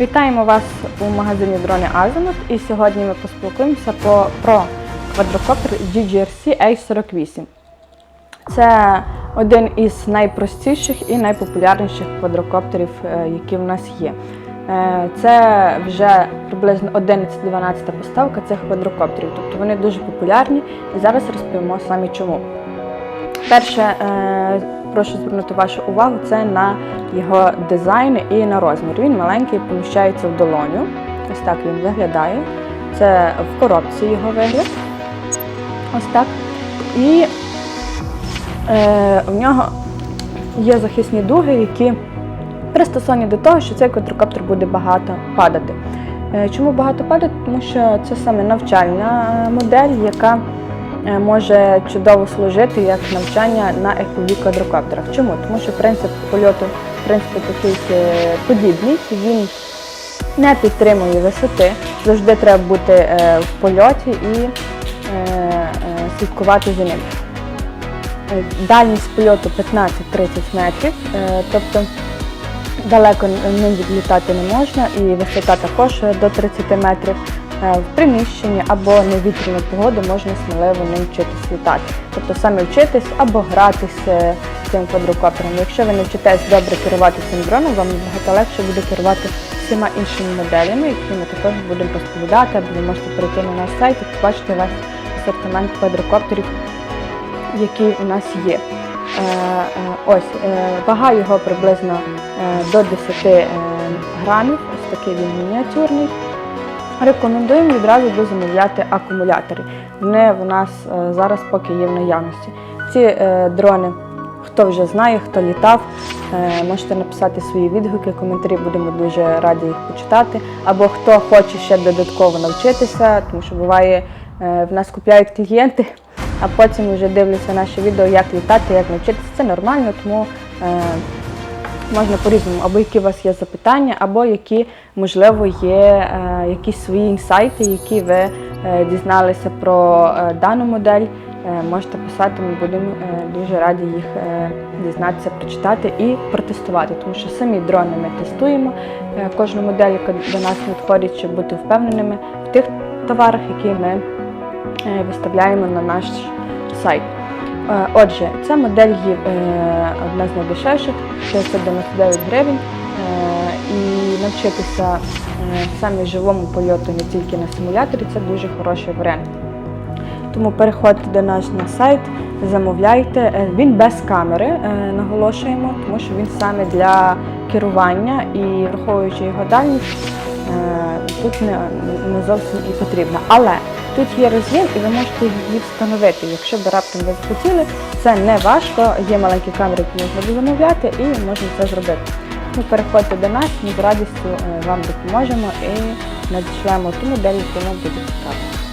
Вітаємо вас у магазині дрони Азимут і сьогодні ми поспілкуємося по, про квадрокоптер GGRC A48. Це один із найпростіших і найпопулярніших квадрокоптерів, е, які в нас є. Е, Це вже приблизно 11-12 поставка цих квадрокоптерів, тобто вони дуже популярні і зараз розповімо самі чому. Перше, е, прошу звернути вашу увагу, це на його дизайн і на розмір. Він маленький, поміщається в долоню. Ось так він виглядає. Це в коробці його вигляд. Ось так. І е, в нього є захисні дуги, які пристосовані до того, що цей квадрокоптер буде багато падати. Е, Чому багато падати? Тому що це саме навчальна модель, яка може чудово служити як навчання на FPV квадрокоптерах. Чому? Тому що принцип польоту в такий е, подібний, він не підтримує висоти. Завжди треба бути е, в польоті і е, е, слідкувати за ним. Е, Дальність польоту 15-30 метрів, е, тобто далеко ним відлітати не можна, і висота також до 30 метрів. Е, В приміщенні або на вітряну погоду можна сміливо ним вчитись літати. Тобто саме вчитись або гратись е, цим квадрокоптером. Якщо ви навчитесь добре керувати цим дроном, вам набагато легше буде керувати всіма іншими моделями, які ми також будемо розповідати, або ви можете перейти на наш сайт і побачити весь асортимент квадрокоптерів, який у нас є. Е, е, Ось вага його приблизно до 10 е, грамів. Ось такий він мініатюрний. Рекомендуємо відразу дозамовляти акумулятори. Вони в нас е, зараз поки є в наявності. Ці е, дрони, хто вже знає, хто літав, е, можете написати свої відгуки, коментарі будемо дуже раді їх почитати. Або хто хоче ще додатково навчитися, тому що буває, в нас купляють клієнти, а потім вже дивляться наші відео, як літати, як навчитися. Це нормально, тому. Можна по-різному, або які у вас є запитання, або які, можливо, є е, якісь свої інсайти, які ви е, дізналися про е, дану модель. Можете писати, ми будемо дуже раді їх дізнатися, прочитати і протестувати, тому що самі дрони ми тестуємо. Кожну модель, яка до нас надходить, щоб бути впевненими в тих товарах, які ми виставляємо на наш сайт. Е, Отже, ця модель є е, одна з найдешевших, 699 гривень. Е, І навчитися саме живому польоту не тільки на симуляторі це дуже хороший варіант. Тому переходьте до нас на сайт, замовляйте. Він без камери, наголошуємо, тому що він саме для керування і враховуючи його дальність, тут не зовсім і потрібно. Але тут є роз'єм і ви можете її встановити. Якщо б раптом ви захотіли, це не важко, є маленькі камери, які можна замовляти, і можна це зробити. Ну, переходьте до нас, ми з радістю е, вам допоможемо і надішлемо ту модель, яку вам буде цікаво.